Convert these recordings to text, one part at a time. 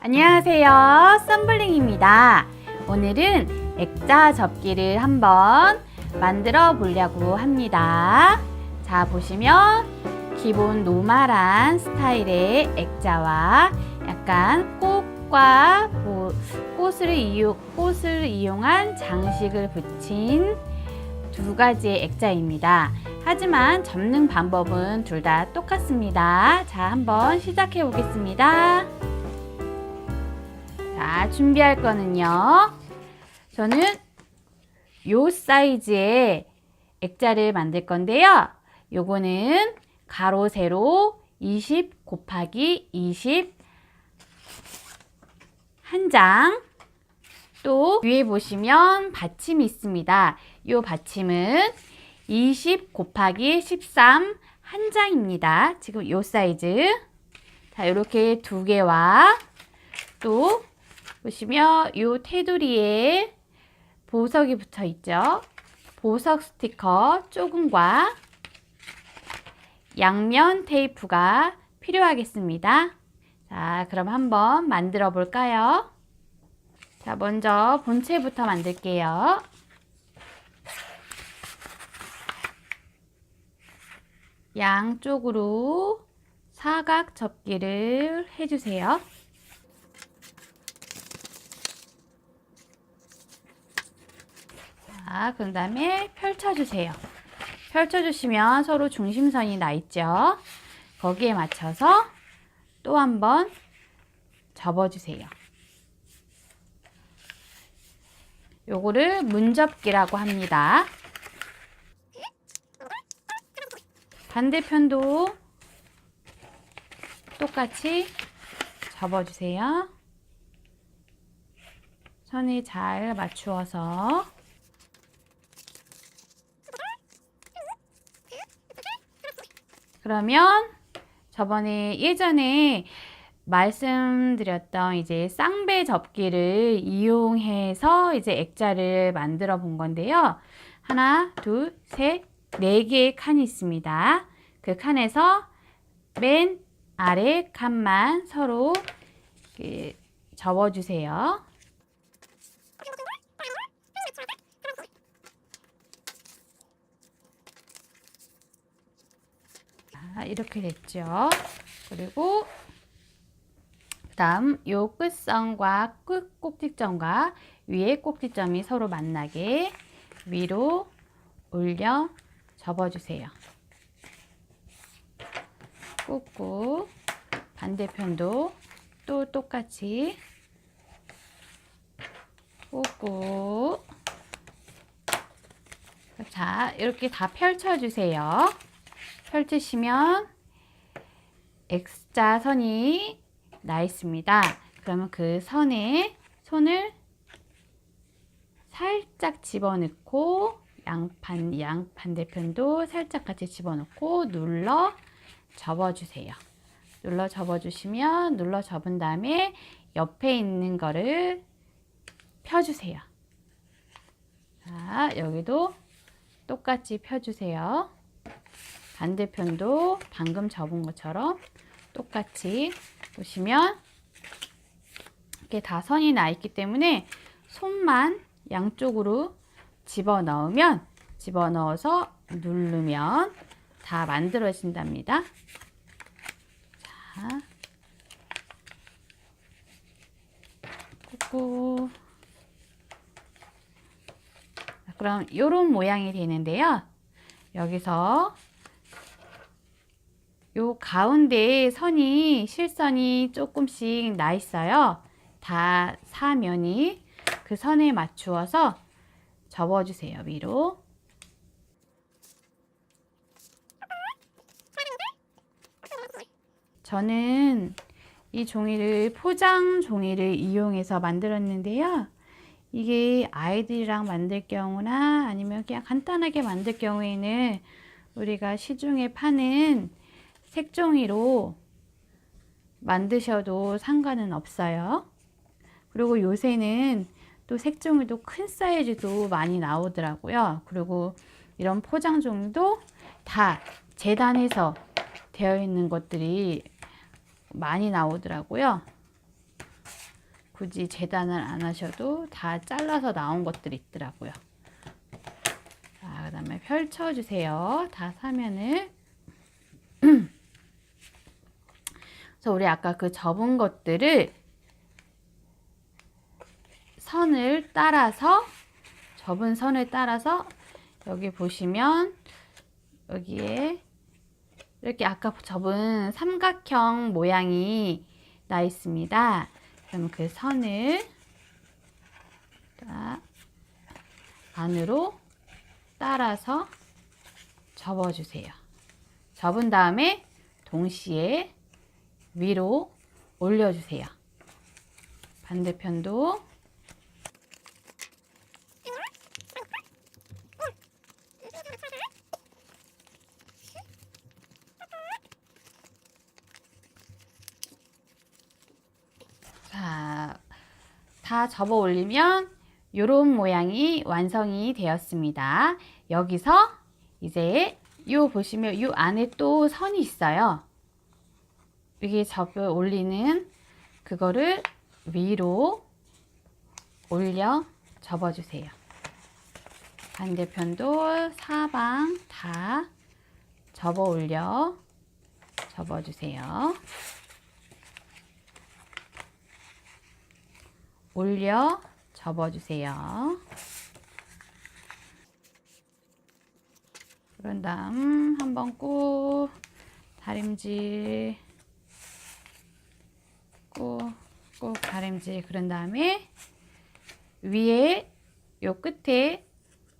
안녕하세요. 썬블링입니다. 오늘은 액자 접기를 한번 만들어 보려고 합니다. 자, 보시면 기본 노멀한 스타일의 액자와 약간 꽃과 뭐 꽃을 이용, 꽃을 이용한 장식을 붙인 두 가지의 액자입니다. 하지만 접는 방법은 둘 다 똑같습니다. 자, 한번 시작해 보겠습니다. 자, 준비할 거는요. 저는 요 사이즈의 액자를 만들 건데요. 요거는 가로 세로 20 곱하기 20 한 장. 또 위에 보시면 받침이 있습니다. 이 받침은 20 곱하기 13 한 장입니다. 지금 이 사이즈. 자, 이렇게 두 개와 또 보시면 이 테두리에 보석이 붙어 있죠. 보석 스티커 조금과 양면 테이프가 필요하겠습니다. 자, 그럼 한번 만들어 볼까요? 자, 먼저 본체부터 만들게요. 양쪽으로 사각 접기를 해주세요. 자, 그 다음에 펼쳐주세요. 펼쳐주시면 서로 중심선이 나 있죠? 거기에 맞춰서 또 한 번 접어주세요. 요거를 문접기라고 합니다. 반대편도 똑같이 접어주세요. 선을 잘 맞추어서 그러면 저번에 예전에 말씀드렸던 이제 쌍배 접기를 이용해서 이제 액자를 만들어 본 건데요. 하나, 둘, 셋, 네 개의 칸이 있습니다. 그 칸에서 맨 아래 칸만 서로 접어주세요. 자, 이렇게 됐죠. 그리고 그다음 요 끝선과 끝 꼭지점과 위에 꼭지점이 서로 만나게 위로 올려 접어주세요. 꾹꾹 반대편도 또 똑같이 꾹꾹 자 이렇게 다 펼쳐주세요. 펼치시면 X자 선이 나 있습니다. 그러면 그 선에 손을 살짝 집어넣고 양반 양 반대편도 살짝 같이 집어넣고 눌러 접어주세요. 눌러 접어주시면 눌러 접은 다음에 옆에 있는 거를 펴주세요. 자 여기도 똑같이 펴주세요. 반대편도 방금 접은 것처럼 똑같이 보시면 이렇게 다 선이 나 있기 때문에 손만 양쪽으로 집어 넣으면 집어 넣어서 누르면 다 만들어진답니다. 자, 꾹꾹. 그럼 이런 모양이 되는데요. 여기서 요 가운데 선이 실선이 조금씩 나 있어요. 다 사면이 그 선에 맞추어서 접어주세요 위로. 저는 이 종이를 포장 종이를 이용해서 만들었는데요. 이게 아이들이랑 만들 경우나 아니면 그냥 간단하게 만들 경우에는 우리가 시중에 파는 색종이로 만드셔도 상관은 없어요. 그리고 요새는 또 색종이도 큰 사이즈도 많이 나오더라고요. 그리고 이런 포장 종이도 다 재단해서 되어 있는 것들이 많이 나오더라고요. 굳이 재단을 안 하셔도 다 잘라서 나온 것들이 있더라고요. 자, 그 다음에 펼쳐주세요. 다 사면을. 그래서 우리 아까 그 접은 것들을 선을 따라서 접은 선을 따라서 여기 보시면 여기에 이렇게 아까 접은 삼각형 모양이 나 있습니다. 그럼 그 선을 딱 안으로 따라서 접어주세요. 접은 다음에 동시에 위로 올려주세요. 반대편도 자, 다 접어 올리면 이런 모양이 완성이 되었습니다. 여기서 이제 요 보시면 요 안에 또 선이 있어요. 이게 접어 올리는 그거를 위로 올려 접어주세요. 반대편도 사방 다 접어 올려 접어주세요. 올려 접어주세요. 그런 다음 한번 꾹 다림질 꾹 꾹 다림질 그런 다음에 위에 요 끝에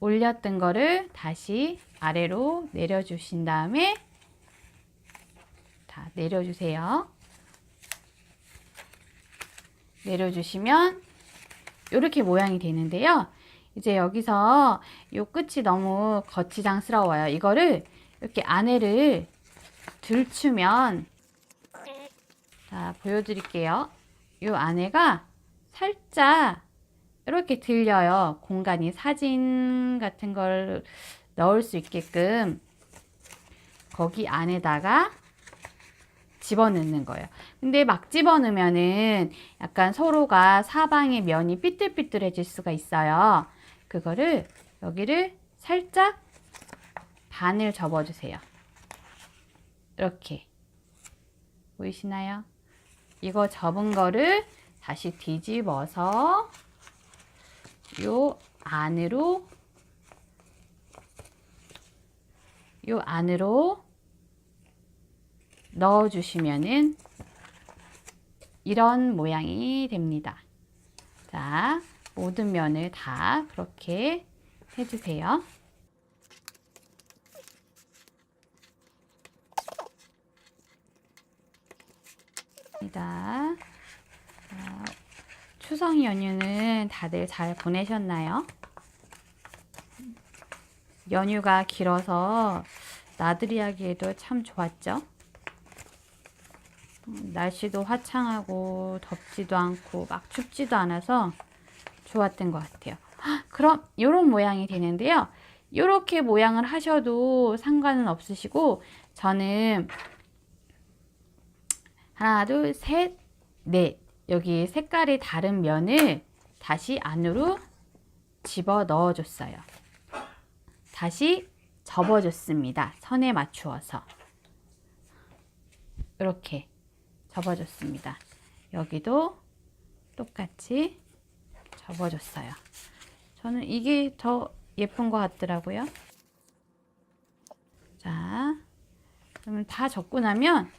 올렸던 거를 다시 아래로 내려주신 다음에 다 내려주세요. 내려주시면 이렇게 모양이 되는데요. 이제 여기서 이 끝이 너무 거치장스러워요. 이거를 이렇게 안에를 들추면 자 보여드릴게요. 이 안에가 살짝 이렇게 들려요. 공간이 사진 같은 걸 넣을 수 있게끔 거기 안에다가 집어넣는 거예요. 근데 막 집어넣으면은 약간 서로가 사방의 면이 삐뚤삐뚤해질 수가 있어요. 그거를 여기를 살짝 반을 접어주세요. 이렇게 보이시나요? 이거 접은 거를 다시 뒤집어서 요 안으로 요 안으로 넣어 주시면은 이런 모양이 됩니다. 자, 모든 면을 다 그렇게 해주세요. 입니다. 자, 추석 연휴는 다들 잘 보내셨나요? 연휴가 길어서 나들이 하기에도 참 좋았죠? 음, 날씨도 화창하고 덥지도 않고 막 춥지도 않아서 좋았던 것 같아요. 헉, 그럼 이런 모양이 되는데요. 이렇게 모양을 하셔도 상관은 없으시고 저는 하나, 둘, 셋, 넷 여기 색깔이 다른 면을 다시 안으로 집어 넣어줬어요. 다시 접어줬습니다. 선에 맞추어서 이렇게 접어줬습니다. 여기도 똑같이 접어줬어요. 저는 이게 더 예쁜 것 같더라고요. 자, 그러면 다 접고 나면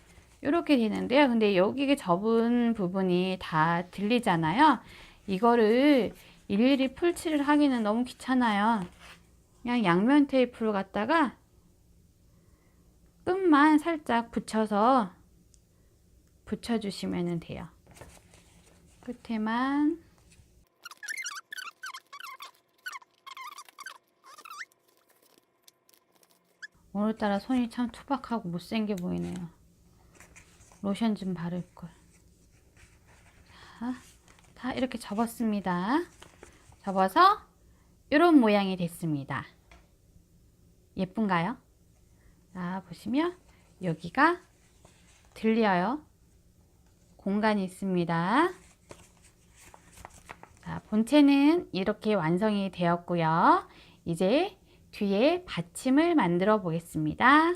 이렇게 되는데요. 근데 여기 접은 부분이 다 들리잖아요. 이거를 일일이 풀칠을 하기는 너무 귀찮아요. 그냥 양면 테이프를 갖다가 끝만 살짝 붙여서 붙여주시면 돼요. 끝에만 오늘따라 손이 참 투박하고 못생겨 보이네요. 로션 좀 바를 걸. 자, 다 이렇게 접었습니다. 접어서 이런 모양이 됐습니다. 예쁜가요? 자, 보시면 여기가 들려요. 공간이 있습니다. 자, 본체는 이렇게 완성이 되었고요. 이제 뒤에 받침을 만들어 보겠습니다.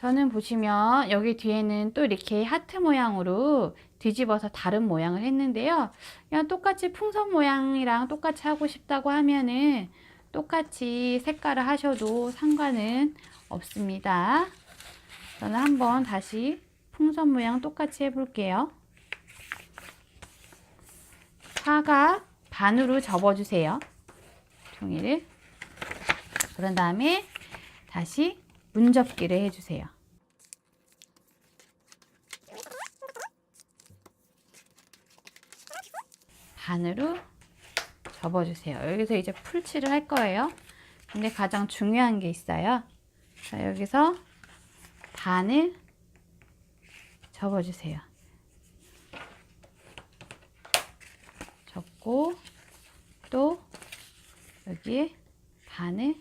저는 보시면 여기 뒤에는 또 이렇게 하트 모양으로 뒤집어서 다른 모양을 했는데요. 그냥 똑같이 풍선 모양이랑 똑같이 하고 싶다고 하면은 똑같이 색깔을 하셔도 상관은 없습니다. 저는 한번 다시 풍선 모양 똑같이 해볼게요. 사각 반으로 접어주세요. 종이를. 그런 다음에 다시 문접기를 해주세요. 반으로 접어주세요. 여기서 이제 풀칠을 할 거예요. 근데 가장 중요한 게 있어요. 자, 여기서 반을 접어주세요. 접고 또 여기에 반을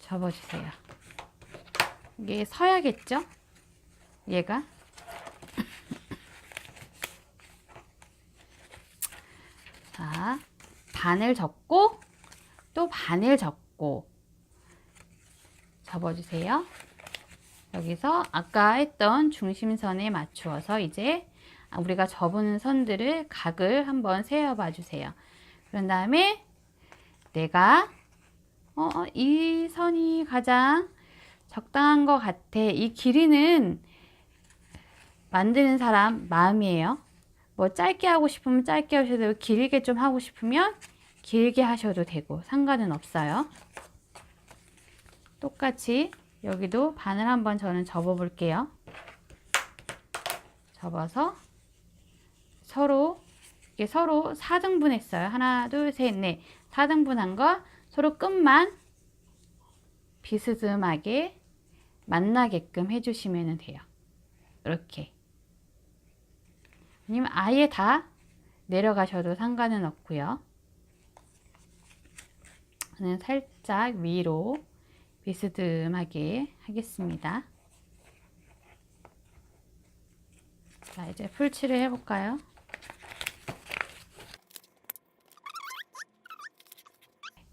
접어주세요. 이게 서야겠죠? 얘가 자 반을 접고 또 반을 접고 접어주세요. 여기서 아까 했던 중심선에 맞추어서 이제 우리가 접은 선들을 각을 한번 세어봐 주세요. 그런 다음에 내가 어, 이 선이 가장 적당한 것 같아. 이 길이는 만드는 사람 마음이에요. 뭐 짧게 하고 싶으면 짧게 하셔도 되고 길게 좀 하고 싶으면 길게 하셔도 되고 상관은 없어요. 똑같이 여기도 반을 한번 저는 접어 볼게요. 접어서 서로 이게 서로 4등분 했어요. 하나, 둘, 셋, 넷. 4등분 한 거 서로 끝만 비스듬하게 만나게끔 해주시면 돼요. 이렇게. 아니면 아예 다 내려가셔도 상관은 없고요. 저는 살짝 위로 비스듬하게 하겠습니다. 자, 이제 풀칠을 해볼까요?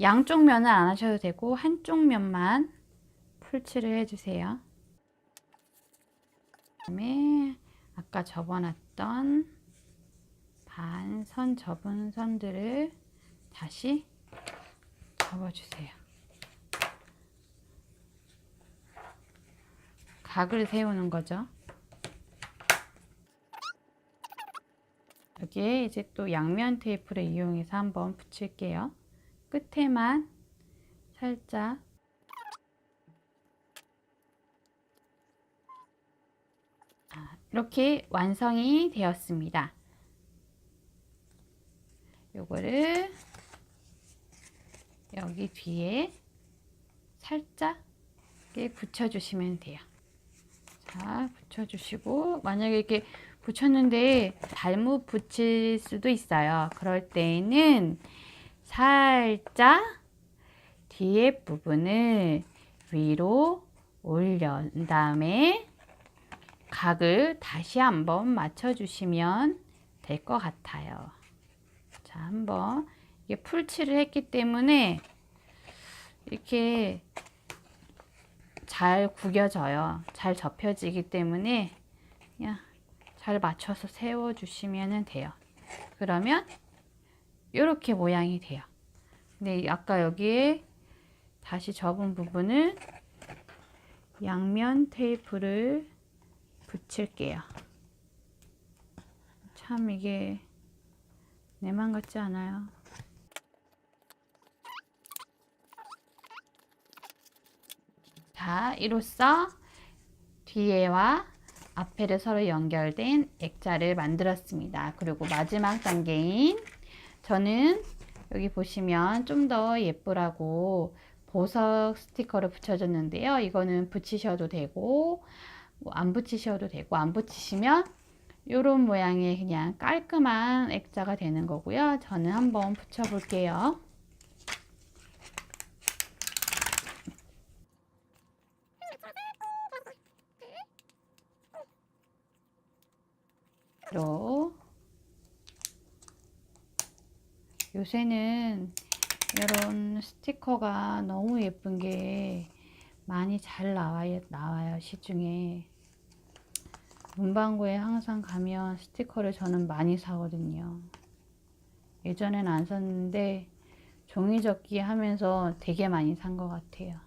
양쪽 면을 안 하셔도 되고 한쪽 면만 풀칠을 해주세요. 그다음에 아까 접어놨던 반선 접은 선들을 다시 접어주세요. 각을 세우는 거죠. 여기에 이제 또 양면 테이프를 이용해서 한번 붙일게요. 끝에만 살짝 이렇게 완성이 되었습니다. 요거를 여기 뒤에 살짝 붙여주시면 돼요. 자, 붙여주시고 만약에 이렇게 붙였는데 잘못 붙일 수도 있어요. 그럴 때에는 살짝 뒤에 부분을 위로 올린 다음에 각을 다시 한번 맞춰주시면 될 것 같아요. 자, 한번 이게 풀칠을 했기 때문에 이렇게 잘 구겨져요. 잘 접혀지기 때문에 그냥 잘 맞춰서 세워주시면 돼요. 그러면 이렇게 모양이 돼요. 근데 아까 여기에 다시 접은 부분을 양면 테이프를 붙일게요. 참 이게 내만 같지 않아요. 자, 이로써 뒤에와 앞에를 서로 연결된 액자를 만들었습니다. 그리고 마지막 단계인 저는 여기 보시면 좀 더 예쁘라고 보석 스티커를 붙여줬는데요. 이거는 붙이셔도 되고 뭐 안 붙이셔도 되고 안 붙이시면 이런 모양의 그냥 깔끔한 액자가 되는 거고요. 저는 한번 붙여 볼게요. 로 요새는 이런 스티커가 너무 예쁜 게 많이 잘 나와요, 나와요 시중에. 문방구에 항상 가면 스티커를 저는 많이 사거든요. 예전엔 안 샀는데 종이접기 하면서 되게 많이 산 것 같아요.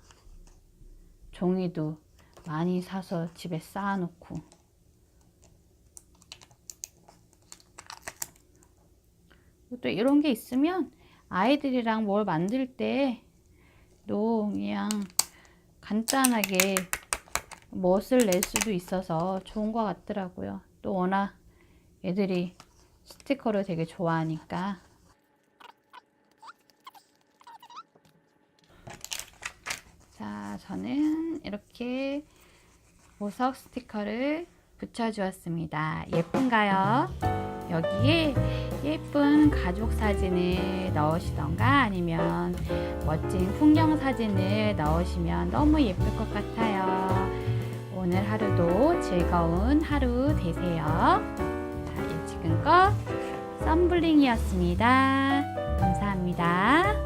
종이도 많이 사서 집에 쌓아놓고. 또 이런 게 있으면 아이들이랑 뭘 만들 때도 그냥 간단하게 멋을 낼 수도 있어서 좋은 것 같더라고요. 또 워낙 애들이 스티커를 되게 좋아하니까. 자, 저는 이렇게 보석 스티커를 붙여주었습니다. 예쁜가요? 여기에 예쁜 가족 사진을 넣으시던가 아니면 멋진 풍경 사진을 넣으시면 너무 예쁠 것 같아요. 오늘 하루도 즐거운 하루 되세요. 자, 예, 지금껏 썸블링이었습니다. 감사합니다.